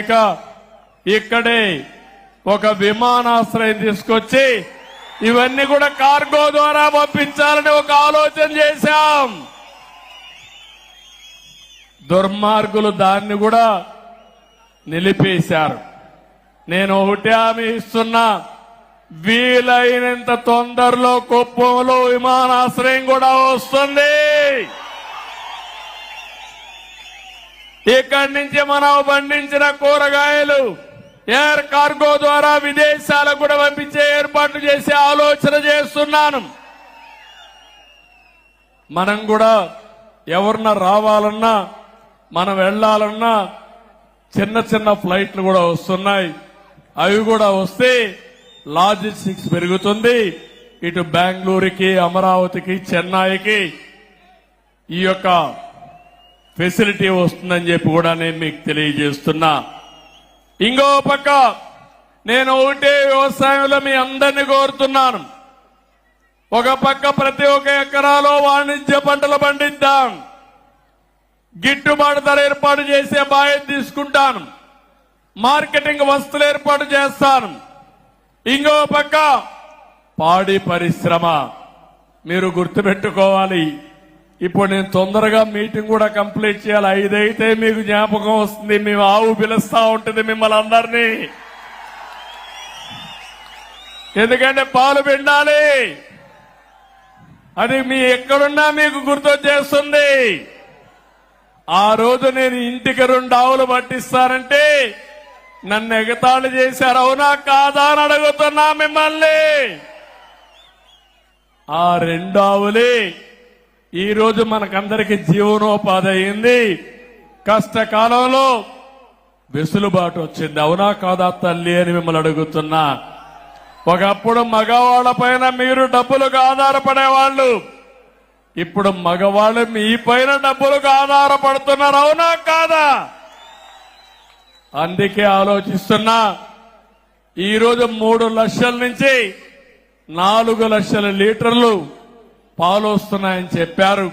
ఇక ఇక్కడే ఒక విమానాశ్రయం తీసుకొచ్చి ఇవన్నీ కూడా కార్గో ద్వారా పంపించాలని ఒక ఆలోచన చేశాం. దుర్మార్గులు దాన్ని కూడా నిలిపేశారు. నేను ఒకటి హామీ ఇస్తున్నా వీలైనంత తొందరలో కుప్పంలో విమానాశ్రయం కూడా వస్తుంది. ఇక్కడి నుంచి మనం పండించిన కూరగాయలు ఎయిర్ కార్గో ద్వారా విదేశాలకు కూడా పంపించే ఏర్పాట్లు చేసే ఆలోచన చేస్తున్నాను. మనం కూడా ఎవరన్నా రావాలన్నా మనం వెళ్ళాలన్నా చిన్న చిన్న ఫ్లైట్లు కూడా వస్తున్నాయి. అవి కూడా వస్తే లాజిస్టిక్స్ పెరుగుతుంది. ఇటు బెంగళూరుకి అమరావతికి చెన్నైకి ఈ యొక్క ఫెసిలిటీ వస్తుందని చెప్పి కూడా నేను మీకు తెలియజేస్తున్నా. ఇంకో పక్క నేను ఒకటే వ్యవసాయంలో మీ అందరినీ కోరుతున్నాను. ఒక పక్క ప్రతి ఒక్క ఎకరాలో వాణిజ్య పంటలు పండిద్దాం. గిట్టుబాటు ధర ఏర్పాటు చేసే బాధ్యత తీసుకుంటాను. మార్కెటింగ్ వస్తువులు ఏర్పాటు చేస్తాను. ఇంకో పక్క పాడి పరిశ్రమ. మీరు గుర్తుపెట్టుకోవాలి. ఇప్పుడు నేను తొందరగా మీటింగ్ కూడా కంప్లీట్ చేయాలి. ఐదైతే మీకు జ్ఞాపకం వస్తుంది. మేము ఆవు పిలుస్తా ఉంటుంది మిమ్మల్ని అందరినీ. ఎందుకంటే పాలు పిండాలి. అది మీ ఎక్కడున్నా మీకు గుర్తొచ్చేస్తుంది. ఆ రోజు నేను ఇంటికి రెండు ఆవులు పట్టిస్తానంటే నన్ను ఎగతాళి చేశారు. అవునా కాదా అని అడుగుతున్నా మిమ్మల్ని. ఆ రెండు ఆవులే ఈరోజు మనకందరికి జీవనోపాధి అయింది కష్టకాలంలో వెసులుబాటు వచ్చింది. అవునా కాదా తల్లి అని మిమ్మల్ని అడుగుతున్నా. ఒకప్పుడు మగవాళ్ళ పైన మీరు డబ్బులకు ఆధారపడేవాళ్ళు. ఇప్పుడు మగవాళ్ళు మీ పైన డబ్బులకు ఆధారపడుతున్నారు. అవునా కాదా? అందుకే ఆలోచిస్తున్నా. ఈరోజు మూడు లక్షల నుంచి నాలుగు లక్షల లీటర్లు పాలు వస్తున్నాయని చెప్పారు.